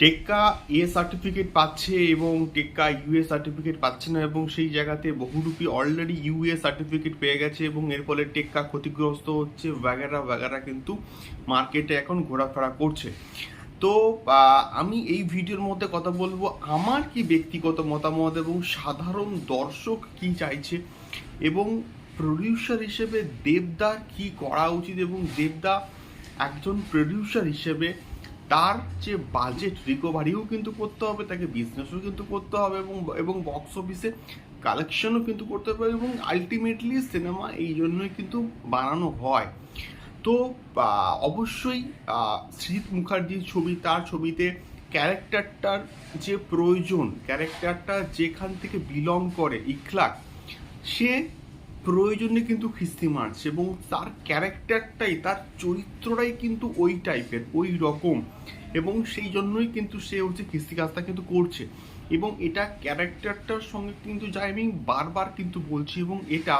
টেক্কা A certificate পাচ্ছে এবং টেক্কা ইউএ সার্টিফিকেট পাচ্ছে না এবং সেই জায়গাতে বহুরূপী অলরেডি ইউএ সার্টিফিকেট পেয়ে গেছে এবং এর ফলে টেক্কা ক্ষতিগ্রস্ত হচ্ছে ব্যাগারা ব্যাগারা কিন্তু মার্কেটে এখন ঘোরাফেরা করছে। তো আমি এই ভিডিওর মধ্যে কথা বলব, আমার কি ব্যক্তিগত মতামত এবং সাধারণ দর্শক কি চাইছে এবং প্রডিউসার হিসেবে দেবদার কি করা উচিত এবং দেবদা একজন প্রডিউসার হিসেবে তার যে বাজেট রিকভারিও কিন্তু করতে হবে, তাকে বিজনেসও কিন্তু করতে হবে এবং এবং বক্স অফিসে কালেকশনও কিন্তু করতে হবে এবং আলটিমেটলি সিনেমা এই জন্যই কিন্তু বানানো হয়। তো অবশ্যই সৃজিত মুখার্জির ছবি, তার ছবিতে ক্যারেক্টারটার যে প্রয়োজন ক্যারেক্টারটা যেখান থেকে বিলং করে, ইখলাক, সে প্রয়োজনে কিন্তু খিস্তি মারছে এবং তার ক্যারেক্টারটাই, তার চরিত্রটাই কিন্তু ওই টাইপের, ওই রকম। এবং সেই জন্যই কিন্তু সে হচ্ছে খিস্তি কাজটা কিন্তু করছে। এবং এটা ক্যারেক্টারটার সঙ্গে কিন্তু যাই আমি বারবার কিন্তু বলছি এবং এটা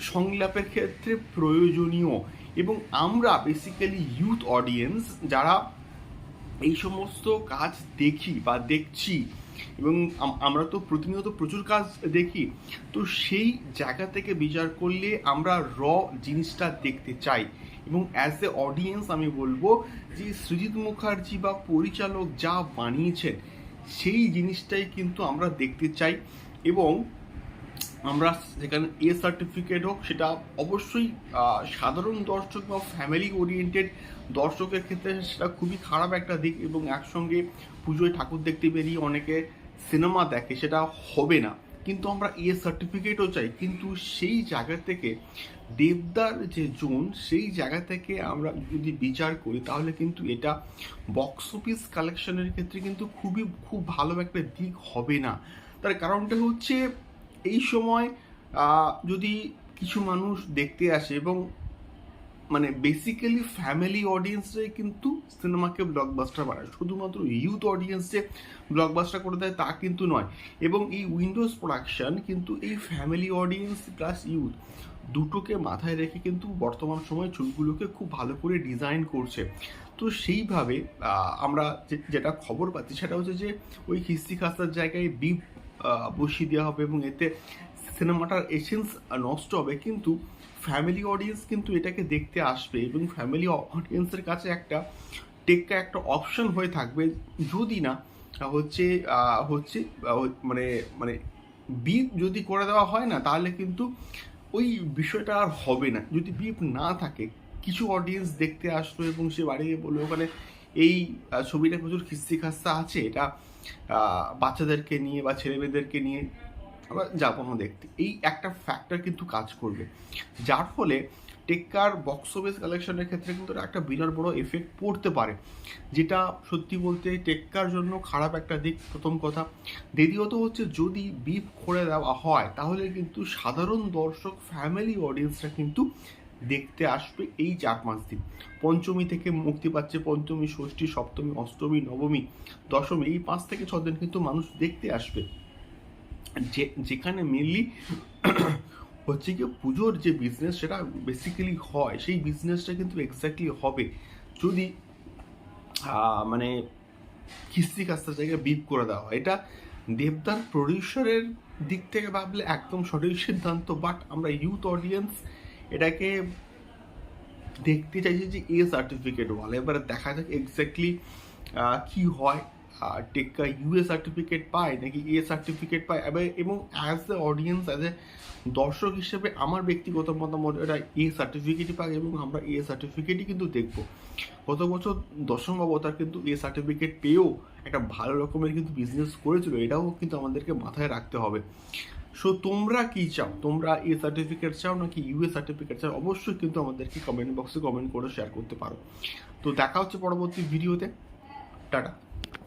সংলাপের ক্ষেত্রে প্রয়োজনীয়। এবং আমরা বেসিক্যালি ইউথ অডিয়েন্স যারা এই সমস্ত কাজ দেখি বা দেখছি এবং আমরা তো প্রতিনিয়ত প্রচুর কাজ দেখি। তো সেই জায়গা থেকে বিচার করলে আমরা র জিনিসটা দেখতে চাই। এবং অ্যাজ এ অডিয়েন্স আমি বলব যে সৃজিত মুখার্জি বা পরিচালক যা বানিয়েছেন, সেই জিনিসটাই কিন্তু আমরা দেখতে চাই। এবং আমরা যেখানে এ সার্টিফিকেট হোক, সেটা অবশ্যই সাধারণ দর্শক বা ফ্যামিলি ওরিয়েন্টেড দর্শকের ক্ষেত্রে সেটা খুবই খারাপ একটা দিক এবং একসঙ্গে পুজোয় ঠাকুর দেখতে বেরিয়ে অনেকে সিনেমা দেখে, সেটা হবে না। কিন্তু আমরা এ সার্টিফিকেটও চাই। কিন্তু সেই জায়গা থেকে দেবদার যে জোন, সেই জায়গা থেকে আমরা যদি বিচার করি, তাহলে কিন্তু এটা বক্স অফিস কালেকশনের ক্ষেত্রে কিন্তু খুবই, খুব ভালো একটা দিক হবে না। তার কারণটা হচ্ছে এই সময় যদি কিছু মানুষ দেখতে আসে এবং মানে বেসিক্যালি ফ্যামিলি অডিয়েন্সরাই কিন্তু সিনেমাকে ব্লকবাস্টার বানায়। শুধুমাত্র ইউথ অডিয়েন্সে ব্লকবাস্টার করে দেয় তা কিন্তু নয়। এবং এই উইন্ডোজ প্রোডাকশন কিন্তু এই ফ্যামিলি অডিয়েন্স প্লাস ইউথ দুটোকে মাথায় রেখে কিন্তু বর্তমান সময় ছবিগুলোকে খুব ভালো করে ডিজাইন করছে। তো সেইভাবে আমরা যেটা খবর পাচ্ছি সেটা হচ্ছে যে ওই খিস্তি খাস্তার জায়গায় বিপ বসিয়ে দেওয়া হবে এবং এতে সিনেমাটার এসেন্স নষ্ট হবে। কিন্তু ফ্যামিলি অডিয়েন্স কিন্তু এটাকে দেখতে আসবে এবং ফ্যামিলি অডিয়েন্সের কাছে একটা টেক্কা একটা অপশন হয়ে থাকবে। যদি না হচ্ছে হচ্ছে মানে মানে বিপ যদি করে দেওয়া হয় না, তাহলে কিন্তু ওই বিষয়টা আর হবে না। যদি বিপ না থাকে, কিছু অডিয়েন্স দেখতে আসলো এবং সে বাড়ি গিয়ে ওখানে এই ছবিটা প্রচুর খিস্তি খাস্তা আছে, এটা বাচ্চাদেরকে নিয়ে বা ছেলেমেয়েদেরকে নিয়ে আমরা যাব না দেখতে। এই একটা ফ্যাক্টর কিন্তু কাজ করবে। যার ফলে টেক্কার বক্স অফিস কালেকশনের ক্ষেত্রে কিন্তু একটা বিরাট বড় এফেক্ট পড়তে পারে। যেটা সত্যি বলতে টেক্কার জন্য খারাপ একটা দিক, প্রথম কথা। দ্বিতীয়ত হচ্ছে যদি বিপ করে দেওয়া হয়, তাহলে কিন্তু সাধারণ দর্শক ফ্যামিলি অডিয়েন্সরা কিন্তু দেখতে আসবে এই চার পাঁচ দিন পঞ্চমী থেকে মুক্তি পাচ্ছে পঞ্চমী, ষষ্ঠী, সপ্তমী, অষ্টমী, নবমী, দশমী, এই পাঁচ থেকে ছ দিন কিন্তু মানুষ দেখতে আসবে। যে, যেখানে মেনলি হচ্ছে কি পুজোর যে বিজনেস সেটা বেসিক্যালি হয়, সেই বিজনেসটা কিন্তু এক্স্যাক্টলি হবে। যদি মানে কিস্তি কাস্তার জায়গায় বিপ করে দেওয়া হয়, এটা দেবদার প্রডিউসারের দিক থেকে ভাবলে একদম সঠিক সিদ্ধান্ত বাট আমরা ইউথ অডিয়েন্স এটাকে দেখতে চাইছি যে এ সার্টিফিকেট বলে এবারে দেখা যাক এক্স্যাক্টলি কি হয়। টেক্কা ইউএ সার্টিফিকেট পায় নাকি এ সার্টিফিকেট পায়? এবার, এবং as a audience as a দর্শক হিসেবে আমার ব্যক্তিগত মতামত এটা এ সার্টিফিকেটই পায় এবং আমরা এ সার্টিফিকেটই কিন্তু দেখব। গত বছর দশম অবতার কিন্তু এ সার্টিফিকেট পেয়েও একটা ভালো রকমের কিন্তু বিজনেস করেছিল। এটাও কিন্তু আমাদেরকে মাথায় রাখতে হবে। সো তোমরা কি চাও? তোমরা এ সার্টিফিকেট চাও নাকি ইউএ সার্টিফিকেট চাও? অবশ্যই কিন্তু আমাদেরকে কমেন্ট বক্সে কমেন্ট করে শেয়ার করতে পারো। তো দেখা হচ্ছে পরবর্তী ভিডিওতে টাটা।